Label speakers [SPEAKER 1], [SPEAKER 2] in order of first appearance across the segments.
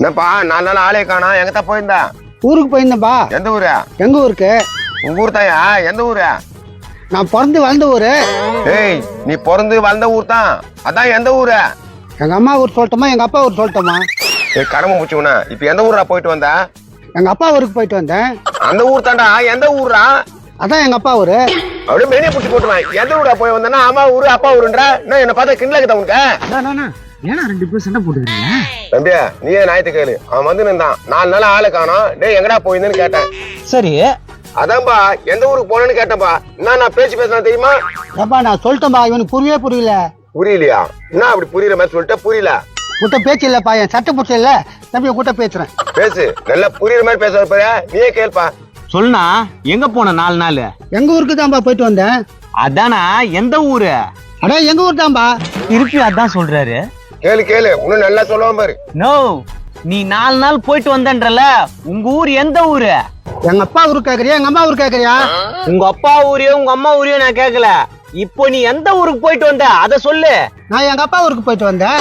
[SPEAKER 1] என்னப்பா நாலு நாள் ஆளே காணோம் எங்க தான் போயிருந்தா?
[SPEAKER 2] ஊருக்கு போயிருந்தேன்பா.
[SPEAKER 1] எந்த ஊரு?
[SPEAKER 2] எங்க ஊருக்கு?
[SPEAKER 1] உங்க ஊர் தாயா? எந்த ஊரு?
[SPEAKER 2] நான் பிறந்து வளர்ந்த ஊரு.
[SPEAKER 1] ஏய் நீ பிறந்து வளர்ந்த ஊர் தான். அதான் எந்த ஊரு?
[SPEAKER 2] எங்க அம்மா ஊர் சொல்லட்டுமா எங்க அப்பா ஊர் சொல்லட்டுமா?
[SPEAKER 1] ஏய் கடமை முடிச்சுவனா இப்ப எந்த ஊரா போயிட்டு வந்த?
[SPEAKER 2] எங்க அப்பா ஊருக்கு போயிட்டு வந்தேன்.
[SPEAKER 1] அந்த ஊர் தாண்டா எந்த ஊரா
[SPEAKER 2] அதான் எங்க அப்பா ஊரு.
[SPEAKER 1] அப்படியே மெனிய பிடிச்சி போட்டுவேன் எந்த ஊரா போய் வந்தேன்னா அம்மா ஊரு அப்பா ஊருன்ற? என்ன என்ன பார்த்தா கிண்டல உனக்கு?
[SPEAKER 3] ஏன்னா ரெண்டு பேரும் சண்டை போட்டுக்கிறீங்க?
[SPEAKER 1] தம்பி நீயே ஞாயிற்று கேளு. அவன் வந்து நின்றான். நாலு நாள் ஆளை காணோம். டேய் எங்கடா போயிருந்தேன்னு கேட்டேன்.
[SPEAKER 3] சரி.
[SPEAKER 1] அதான்பா எந்த ஊருக்கு போனேன்னு கேட்டேன்பா. என்ன நான் பேச்சு பேசுறேன் தெரியுமா?
[SPEAKER 2] ஏப்பா நான் சொல்லட்டேன்பா இவனுக்கு புரியவே புரியல.
[SPEAKER 1] புரியலையா? என்ன அப்படி புரியுற மாதிரி சொல்லிட்டு புரியல.
[SPEAKER 2] கூட்ட பேச்சு இல்லப்பா என் சட்டை புடிச்ச இல்ல. தம்பி கூட்ட பேசுறேன்.
[SPEAKER 1] பேசு. நல்லா புரியுற மாதிரி பேச பாரு. நீயே கேள்ப்பா.
[SPEAKER 3] சொல்லுண்ணா எங்க போன நாலு நாள்?
[SPEAKER 2] எங்க ஊருக்கு தான்பா போயிட்டு வந்தேன்.
[SPEAKER 3] அதானா எந்த ஊரு?
[SPEAKER 2] அடா எங்க ஊர் தான்பா?
[SPEAKER 3] திருப்பி அதான் சொல்றாரு.
[SPEAKER 1] கேளு கேளு. இன்னும் நல்லா சொல்லுவான் பாரு.
[SPEAKER 3] நோ நீ நாலு நாள் போயிட்டு வந்தன்றல உங்க ஊர் எந்த ஊரு?
[SPEAKER 2] எங்க அப்பா ஊருக்கு கேக்குறியா? எங்க அம்மா ஊருக்கு கேக்குறியா?
[SPEAKER 3] உங்க அப்பா ஊரையோ உங்க அம்மா ஊரையோ நான் கேட்கல இப்போ நீ எந்த ஊருக்கு போயிட்டு வந்த? அத சொல்லு.
[SPEAKER 2] நான் எங்க அப்பா ஊருக்கு போயிட்டு வந்தேன்.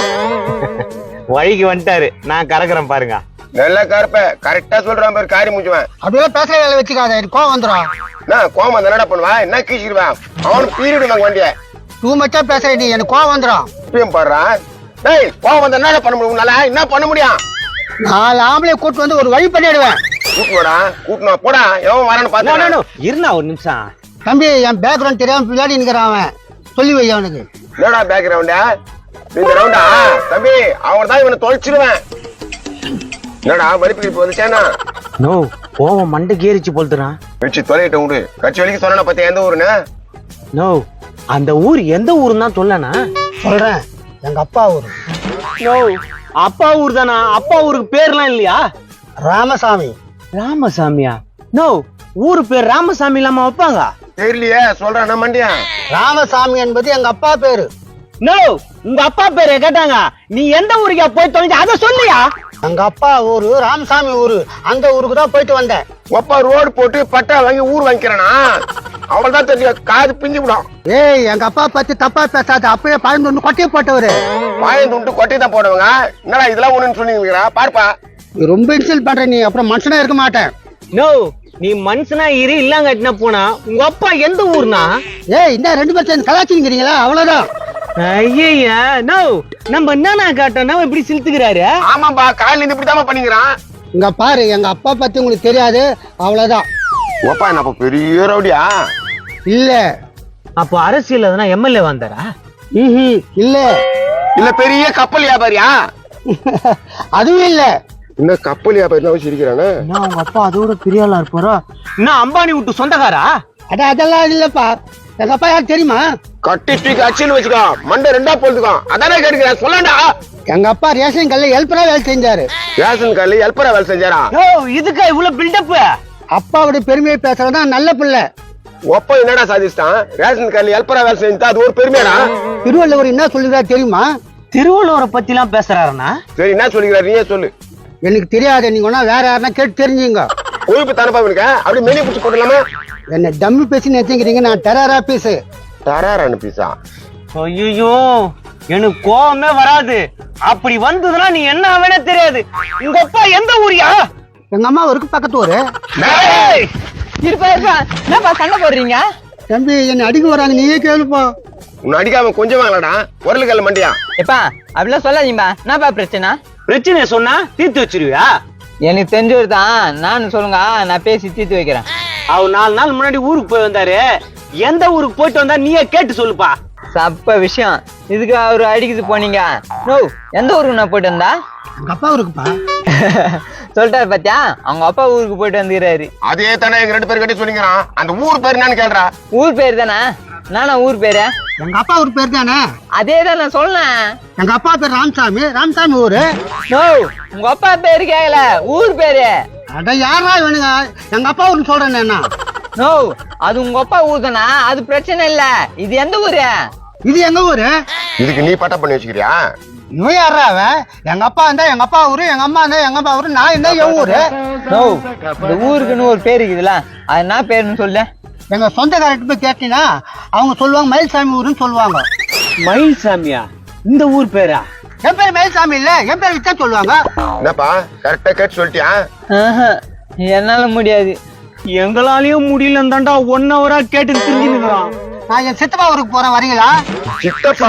[SPEAKER 3] வழிக்கு வந்துட்டாரு. நான் கறக்குறேன் பாருங்க.
[SPEAKER 1] நல்லா கருப்ப கரெக்டா சொல்றான் பாரு காரி முடிச்சுவேன்
[SPEAKER 2] அப்படியே பேசுற வேலை வச்சுக்காத. எனக்கு கோவம் வந்துடும்
[SPEAKER 1] நான் கோமா என்னடா பண்ணுவேன் என்ன கீச்சிடுவேன் அவனுக்கு பீரிடுவாங்க வண்டிய.
[SPEAKER 2] டூ மச்சா பேசுற நீ. எனக்கு கோவம் வந்துடும்
[SPEAKER 1] இப்பயும் பாடுறான். டேய் கோவம் வந்தா என்ன பண்ண முடியும்? உன்னால என்ன பண்ண முடியும்?
[SPEAKER 2] நாலு ஆம்பளை கூட்டு வந்து ஒரு வழி பண்ணிடுவேன்.
[SPEAKER 1] கூட்டு போடா கூட்டணும் போடா எவன் வரான்னு பாத்து
[SPEAKER 3] இருந்தா ஒரு நிமிஷம்.
[SPEAKER 2] தம்பி என் பேக்ரவுண்ட் தெரியாம பின்னாடி நிக்கிறான் அவன். சொல்லி வை அவனுக்கு.
[SPEAKER 1] என்னடா பேக்ரவுண்டா இந்த ரவுண்டா தம்பி அவன் தான் இவனை தொலைச்சிருவேன். என்னடா மறுப்பு இப்போ வந்துச்சேனா
[SPEAKER 3] நோ கோவம் மண்டை கேரிச்சு போல்துறான்
[SPEAKER 1] வச்சு தொலைகிட்ட விடு. கட்சி வலிக்கு சொன்னா பத்தி எந்த ஊருன்னு?
[SPEAKER 3] நோ அந்த ஊர் எந்த ஊருன்னு தான் சொல்லனா?
[SPEAKER 2] சொல்றேன். எங்க அப்பா ஊர்.
[SPEAKER 3] நோ அப்பா ஊர் தானா? அப்பா ஊருக்கு பேர்லாம் இல்லையா?
[SPEAKER 2] ராமசாமி.
[SPEAKER 3] ராமசாமியா? நோ ஊரு பேர் ராமசாமி இல்லாம வைப்பாங்க?
[SPEAKER 1] தெரியலையே சொல்றான் நான் மண்டியா?
[SPEAKER 2] ராமசாமி என்பது எங்க அப்பா பேரு.
[SPEAKER 3] நோ உங்க அப்பா பேரை கேட்டாங்க. நீ எந்த ஊருக்கு போய் தொலைஞ்ச? அத சொல்லியா?
[SPEAKER 2] எங்க அப்பா ஊரு ராமசாமி ஊரு. அந்த ஊருக்கு தான் போயிட்டு வந்தேன்.
[SPEAKER 1] ஒப்பா ரோடு போட்டு பட்டா வாங்கி ஊர் வாங்கிக்கிறானா? அவள் தான் தெரியும் காது பிஞ்சு விடும்
[SPEAKER 2] ஏய் எங்க அப்பா பத்தி தப்பா பேசாத அப்பயே பழந்து ஒண்ணு கொட்டையை போட்டவரு.
[SPEAKER 1] பாயம் துண்டு கொட்டை தான் போடுவாங்க. என்னடா இதெல்லாம் ஒண்ணுன்னு சொன்னீங்களா பார்ப்பா.
[SPEAKER 2] நீ ரொம்ப இன்சல்ட் பண்ற நீ அப்புறம் மனுஷனா இருக்க மாட்டேன்.
[SPEAKER 3] நோ நீ மனுஷனா இரு இல்லாங்கட்டின போனா உங்க அப்பா எந்த ஊர்னா?
[SPEAKER 2] ஏய் இந்த ரெண்டு பேரும் சேர்ந்து கலாச்சிங்கிறீங்களா? அவ்வளவுதான்.
[SPEAKER 3] ஐயா நோ நம்ம என்னன்னா கேட்டோம்னா இப்படி சிலுத்துக்கிறாரு
[SPEAKER 1] ஆமாப்பா காலையில இருந்து இப்படித்தாம்மா பண்ணிக்கிறான்.
[SPEAKER 2] இங்க பாரு எங்க அப்பா பத்தி உங்களுக்கு தெரியாது. அவ்வளவுதான்.
[SPEAKER 1] ஒப்பா என்ன பெரிய ரவுடியா?
[SPEAKER 2] இல்ல.
[SPEAKER 3] அப்போ அரசியல் எதனா எம்எல்ஏ வந்தாரா
[SPEAKER 2] ம்ஹும். இல்ல.
[SPEAKER 1] இல்ல பெரிய கப்பல் வியாபாரியா?
[SPEAKER 2] அதுவும் இல்ல.
[SPEAKER 1] இந்த கப்பல் வியாபாரி தான் சிரிக்கிறானே?
[SPEAKER 3] என்ன உங்க அப்பா அதோட பெரிய ஆளா இருப்பாரோ? என்ன அம்பானி விட்டு சொந்தக்காரா?
[SPEAKER 2] அட அதெல்லாம் இல்லப்பா. எங்க அப்பா யார் தெரியுமா?
[SPEAKER 1] கட்டி தூக்கி அச்சின்னு வச்சுக்கோ மண்டை ரெண்டா போட்டுக்கோ அதானே கேட்கிறேன் சொல்லண்டா
[SPEAKER 2] எங்க அப்பா ரேஷன் கல்ல ஹெல்ப்பரா வேலை செஞ்சாரு.
[SPEAKER 1] ரேஷன் கார்டு ஹெல்ப்பரா வேலை செஞ்சாரா?
[SPEAKER 3] ஓ இதுக்கா இவ்வளவு பில்டப்
[SPEAKER 2] அப்பாவுடைய பெருமையை பேசுறதுதான் நல்ல பிள்ளை.
[SPEAKER 1] ஒப்ப என்னடா சாதிச்சிட்டான்? ரேஷன் கார்டு ஹெல்ப்பரா வேலை செஞ்சா அது ஒரு பெருமையாடா?
[SPEAKER 2] திருவள்ளுவர் என்ன சொல்லுறா தெரியுமா?
[SPEAKER 3] திருவள்ளுவரை பத்தி எல்லாம் பேசுறாருனா
[SPEAKER 1] சரி என்ன சொல்லிக்கிறாரு நீயே சொல்லு.
[SPEAKER 2] எனக்கு தெரியாது நீங்க ஒன்னா வேற யாருன்னா கேட்டு தெரிஞ்சுங்க.
[SPEAKER 1] கொழுப்பு தனப்பா இருக்க அப்படி மெனி பிடிச்சி போட்டலாமா
[SPEAKER 2] என்ன டம்மி பேசி நினைச்சுக்கிறீங்க நான் டெரரா பேசு.
[SPEAKER 1] தராரான்னு பீஸா
[SPEAKER 3] ஐயோ எனக்கு கோவமே வராது. அப்படி வந்ததுன்னா நீ என்ன வேணா தெரியாது. உங்க அப்பா எந்த ஊரியா?
[SPEAKER 2] எங்க அம்மா ஊருக்கு பக்கத்து ஊரு.
[SPEAKER 4] இருப்பா இருப்பா. என்னப்பா சண்டை போடுறீங்க?
[SPEAKER 2] தம்பி என்ன அடிக்க வராங்க. நீயே கேளுப்பா.
[SPEAKER 1] உன்னை அடிக்காம கொஞ்சம் வாங்கலடா. உரல் கல்ல மண்டியா.
[SPEAKER 4] எப்பா அப்படிலாம் சொல்லாதீங்கப்பா. என்னப்பா பிரச்சனை?
[SPEAKER 3] பிரச்சனை சொன்னா தீர்த்து வச்சிருவியா?
[SPEAKER 4] எனக்கு தெரிஞ்சவர் தான். நான் சொல்லுங்க நான் பேசி தீர்த்து வைக்கிறேன்.
[SPEAKER 3] அவர் நாலு நாள் முன்னாடி ஊருக்கு போய் வந்தாரு. எந்த ஊருக்கு போயிட்டு வந்தா நீயே கேட்டு சொல்லுப்பா.
[SPEAKER 4] சப்ப விஷயம். இதுக்கு அவரு அடிக்குது போனீங்க. நோ எந்த ஊருக்கு நான் போயிட்டு வந்தா?
[SPEAKER 2] எங்க அப்பா ஊருக்குப்பா.
[SPEAKER 4] சொல்லிட்டாரு பாத்தியா? அவங்க அப்பா ஊருக்கு போயிட்டு வந்துக்கிறாரு.
[SPEAKER 1] அதே தானே எங்க ரெண்டு பேரும் கட்டி சொல்லிக்கிறான் அந்த ஊர் பேர் என்னன்னு கேள்றா.
[SPEAKER 4] ஊர் பேர் தானே? நானா ஊர் பேரு?
[SPEAKER 2] எங்க அப்பா ஊர் பேர் தானே?
[SPEAKER 4] அதே தான் நான் சொன்னேன்.
[SPEAKER 2] எங்க அப்பா பேர் ராமசாமி. ராமசாமி ஊரு.
[SPEAKER 4] நோ உங்க அப்பா பேரு கேக்கல. ஊர் பேரு.
[SPEAKER 2] அட யாரா இவனுங்க? எங்க அப்பா ஊர்னு சொல்றேன் என்ன?
[SPEAKER 4] நோ அது உங்க அப்பா ஊர் தானே அது பிரச்சனை இல்ல. இது எந்த ஊரு?
[SPEAKER 2] இது எங்க ஊரு?
[SPEAKER 1] இதுக்கு நீ பட்டா பண்ணி வச்சுக்கிறியா?
[SPEAKER 2] இவன் யாரா அவன்? எங்க அப்பா இருந்தா எங்க அப்பா ஊரு எங்க அம்மா இருந்தா எங்க அப்பா ஊரு நான் இருந்தா என் ஊரு.
[SPEAKER 4] நோ இந்த ஊருக்குன்னு ஒரு பேர் இருக்குதுல்ல அது என்ன பேருன்னு சொல்லு.
[SPEAKER 2] எங்க சொந்தக்காரர்கிட்ட போய் கேட்டீங்கன்னா அவங்க சொல்லுவாங்க மயில்சாமி ஊருன்னு சொல்லுவாங்க.
[SPEAKER 3] மயில்சாமியா? இந்த ஊர் பேரா?
[SPEAKER 2] என் பேர் மயில்சாமி இல்ல என் பேர் வித்தான் சொல்லுவாங்க.
[SPEAKER 1] என்னப்பா கரெக்டா கேட்டு சொல்லிட்டியா?
[SPEAKER 4] என்னால முடியாது.
[SPEAKER 3] எங்களாலயும் முடியலன்னு தாண்டா ஒன் ஹவரா கேட்டு தெரிஞ்சுக்கிறான்
[SPEAKER 2] நான் என் சித்தப்பா ஊருக்கு போறேன் வரீங்களா
[SPEAKER 1] சித்தப்பா